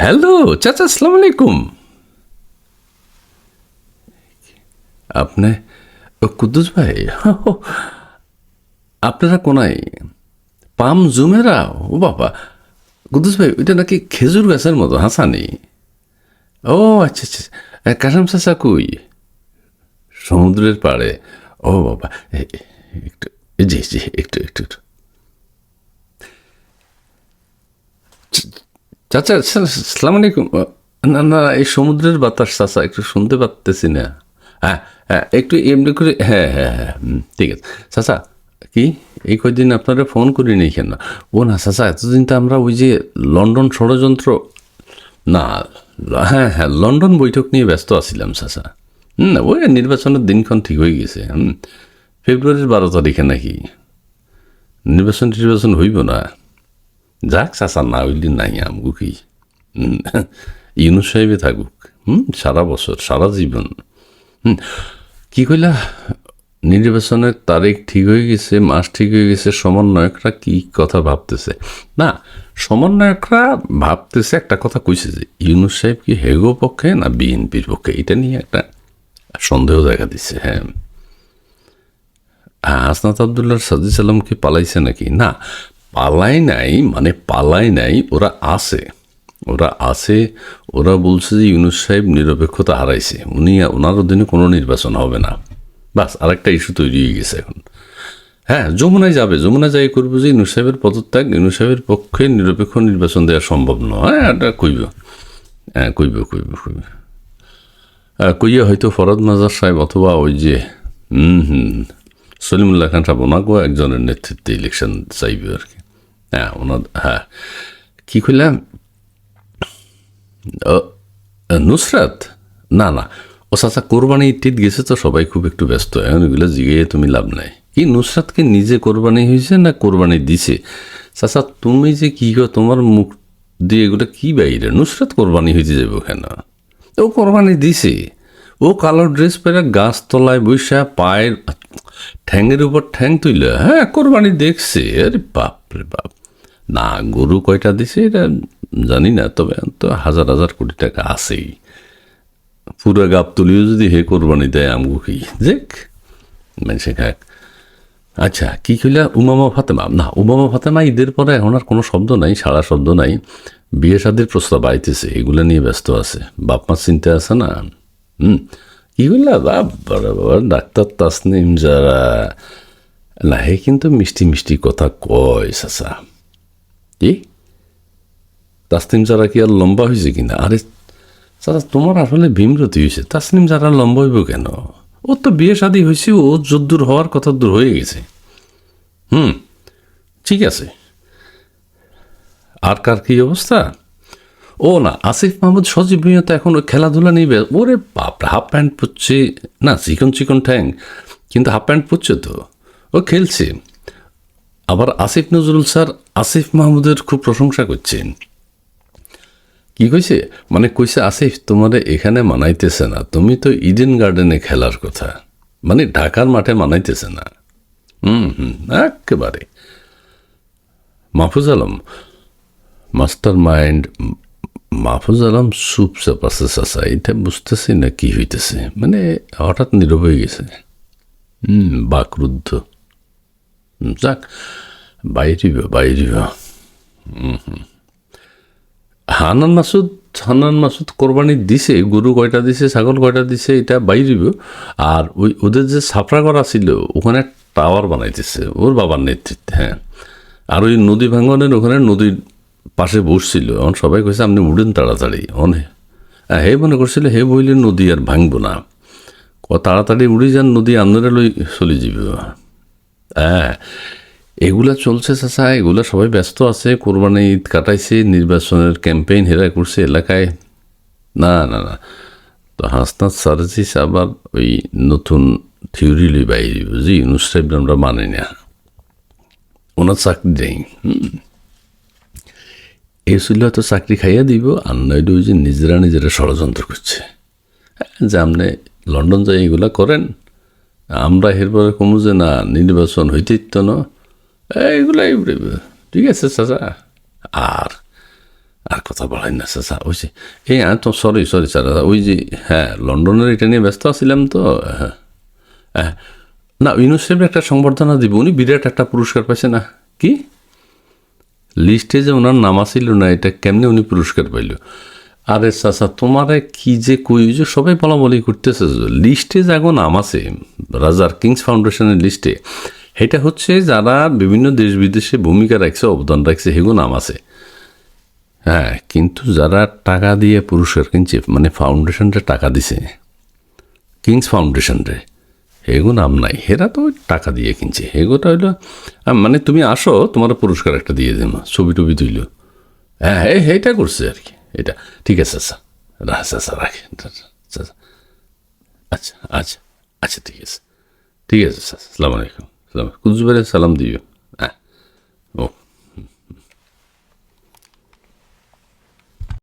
Hello চাচা আসসালাম আলাইকুম আপনি কুদ্দুস ভাই আপনারা কোনায়? পাম জুমেরা? ও বাবা। কুদ্দুস ভাই, ওইটা নাকি খেজুর গাছের মতো, হাসানি? ও আচ্ছা আচ্ছা আচ্ছা। কাসাম চাচা কই? সমুদ্রের পাড়ে। ও বাবা একটু জি জি একটু একটু একটু। চাচা সালাম আলাইকুম। না না, এই সমুদ্রের বাতাস, চাচা, একটু শুনতে পারতেছি না। হ্যাঁ হ্যাঁ একটু এমনি করে হ্যাঁ হ্যাঁ হ্যাঁ ঠিক আছে। চাচা, কি? এই কয়দিন আপনারা ফোন করিনি কেন? ও না, চাচা, এতদিন তো আমরা ওই যে লন্ডন ষড়যন্ত্র, না হ্যাঁ হ্যাঁ লন্ডন বৈঠক নিয়ে ব্যস্ত আছিলাম, চাচা। হুম ওই নির্বাচনের দিনক্ষণ ঠিক হয়ে গেছে, হুম, ফেব্রুয়ারির বারো তারিখে নাকি। নির্বাচন টির্বাচন হইব না। যাক, চাচা, না হইলে নাই আমগু কি? ইউনুস সাহেবে থাকুক। হুম, সারা বছর, সারা জীবন। হুম, কি কইলা? নির্বাচনের তারিখ ঠিক হয়ে গেছে, মাস ঠিক হয়ে গেছে, সমন্বয়করা কি কথা ভাবতেছে? না, সমন্বয়করা ভাবতেছে একটা কথা কইছে যে, ইউনুস সাহেব কি হেগো পক্ষে না বিএনপির পক্ষে? এটা নিয়ে একটা সন্দেহ দেখা দিচ্ছে হ্যাঁ। হাসনাত আবদুল্লাহ সাজি সালাম কি পালাইছে নাকি? না পালাই নাই মানে পালাই নাই, ওরা আছে। ওরা আছে, ওরা বলছে যে ইউনুস সাহেব নিরপেক্ষতা হারাইছে। উনি ওনার অধীনে কোনো নির্বাচন হবে না। বাস, আরেকটা ইস্যু তৈরি হয়ে গেছে এখন। হ্যাঁ যমুনায় যাবে। যমুনা যাই করব যে ইউনুস সাহেবের পদত্যাগ, ইউনুস সাহেবের পক্ষে নিরপেক্ষ নির্বাচন দেওয়া সম্ভব নয়। হ্যাঁ এটা কইব। হ্যাঁ কইব কইব কইব। কইয়া হয়তো ফরদ মাজার সাহেব অথবা ওই যে হুম হুম, সলিমুল্লাহ খান সাহেব, ওনাকেও একজনের নেতৃত্বে ইলেকশন চাইবে আর কি। হ্যাঁ ওনার হ্যাঁ। কি কইলাম? নুসরাত? না না। ও চাচা কোরবানি টিট গেছে তো সবাই খুব একটু ব্যস্ত। এখন এগুলো জিগে তুমি লাভ নাই। কি, নুসরাতকে নিজে কোরবানি হয়েছে না কোরবানি দিছে? চাচা, তুমি যে কি কর তোমার মুখ দিয়ে এগুলো কি বাইরে? নুসরাত কোরবানি হইতে যাব কেন? ও কোরবানি দিছে। ও কালো ড্রেস পরে গাছ তলায় বৈশা পায়ের ঠ্যাংয়ের উপর ঠ্যাং তুইল হ্যাঁ কোরবানি দেখছে। আরে বাপ রে বাপ। না, গরু কয়টা দিছে এটা জানি না, তবে তো হাজার হাজার কোটি টাকা আছেই। পুরো গাপ তুলিও যদি হে কোরবানি দেয় আমগু কি? দেখ মানুষে খাক। আচ্ছা কি কইলা? উমামা ফাতেমা? না, উমামা ফাতেমা ঈদের পরে এখন আর কোনো শব্দ নাই, সারা শব্দ নাই। বিয়ে শাদির প্রস্তাব আইতেছে, এগুলো নিয়ে ব্যস্ত আছে। বাপ মা চিন্তা আছে না? হুম। কি কইলা? বাপ বাবা ডাক্তার তাসনিম যারা। না, হে কিন্তু মিষ্টি মিষ্টি কথা কয়, চাচা। কি তাসনিম যারা কি আর লম্বা হয়েছে কিনা? আরে, চাচা, তোমার আসলে ভীমরতি হয়েছে। তাসনিম যারা লম্বা হইব কেন? ও তো বিয়ে শাদী হয়েছে, ও যদ্দূর হওয়ার কথা দূর হয়ে গেছে। হুম, ঠিক আছে। আর কার কি অবস্থা? ও না, আসিফ মাহমুদ সজীব ভুঁইয়া তো এখন খেলাধুলা ব্যস্ত। ওরে বাপ হাফ প্যান্ট পরছে না, চিকন চিকন ঠ্যাং, কিন্তু হাফ প্যান্ট পরছে তো। ও খেলছে। আবার আসিফ নজরুল স্যার আসিফ মাহমুদের খুব প্রশংসা করছেন। কি কইছে? মানে কইছে, আসিফ, তোমার এখানে মানাইতেছে না। তুমি তো ইডেন গার্ডেনে খেলার কথা। মানে ঢাকার মাঠে মানাইতেছে না। হুম হুম, একেবারে। মাহফুজ আলম, মাস্টার মাইন্ড, মাহফুজ আলম সুপ চাপাছে চাচা এটা বুঝতেছি না কি হইতেছে। মানে হঠাৎ নীরব হয়ে গেছে। হুম, বাকরুদ্ধ। যাক বাইরিব বাইরিব হানান মাসুদ হানান মাসুদ কোরবানি দিছে, গরু কয়টা দিছে, ছাগল কয়টা দিছে, এটা বাইরিব আর ওই ওদের যে সাফরা করা ছিল ওখানে টাওয়ার বানাইতেছে, ওর বাবার নেতৃত্বে হ্যাঁ। আর ওই নদী ভাঙনের ওখানে নদীর পাশে বসছিল, এখন সবাই কইছে, আপনি উঠেন তাড়াতাড়ি, অনে হে। মনে করছিল, হে বইলে নদী আর ভাঙবো না। ক তাড়াতাড়ি উড়ে যান, নদী আপনারা লই চলে যাবে হ্যাঁ এগুলা চলছে চাচা এগুলা সবাই ব্যস্ত আছে কোরবানি ঈদ কাটাইছে নির্বাচনের ক্যাম্পেইন হেরা করছে এলাকায়। না না না তো হাসনাত সার্জিস আবার ওই নতুন থিওরি লই বাইরে বুঝি ইউনুস সাহেব আমরা মানি না। ওনার চাকরি হুম। এই ছিল হয়তো চাকরি খাইয়া দিব আর ওই যে নিজেরা নিজেরা ষড়যন্ত্র করছে। হ্যাঁ, যে আপনি লন্ডন যাই এগুলা করেন আমরা এরপরে কমু যে না, নির্বাচন হইতেই তো না। এইগুলাই ঠিক আছে, চাচা। আর আর কথা বলেন না, চাচা। ওই যে, এই হ্যাঁ তো সরি সরি স্যার ওই যে হ্যাঁ লন্ডনের এটা নিয়ে ব্যস্ত আছিলাম তো। হ্যাঁ হ্যাঁ। না ইউনিসেফের একটা সংবর্ধনা দিব। উনি বিরাট একটা পুরস্কার পাইছে না। কি? লিস্টে যে ওনার নাম আসিল না, এটা কেমনে উনি পুরস্কার পাইল? আরে চাচা, তোমারে কি যে কই, ওই যে সবাই বলা বলি করতেছে, লিস্টে যাগো নাম আছে, রাজার কিংস ফাউন্ডেশনের লিস্টে। এটা হচ্ছে যারা বিভিন্ন দেশ বিদেশে ভূমিকা রাখছে, অবদান রাখছে সেগুলো নাম আছে। হ্যাঁ কিন্তু যারা টাকা দিয়ে পুরস্কার কিনছে মানে ফাউন্ডেশনটা টাকা দিছে, কিংস ফাউন্ডেশন রে হেগো নাম নাই। হেরা তো টাকা দিয়ে কিনছে। হেগোটা হইল মানে তুমি আসো তোমার পুরস্কার একটা দিয়ে দেব ছবি টবি তুইল। হ্যাঁ এই এইটা করছে আর কি। এটা, ঠিক আছে, স্যার। রাখা, স্যার রাখেন আচ্ছা আচ্ছা আচ্ছা আচ্ছা ঠিক আছে। ঠিক আছে, স্যার সালাম আলাইকুম। সালাম কুচবিহারে সালাম দিও।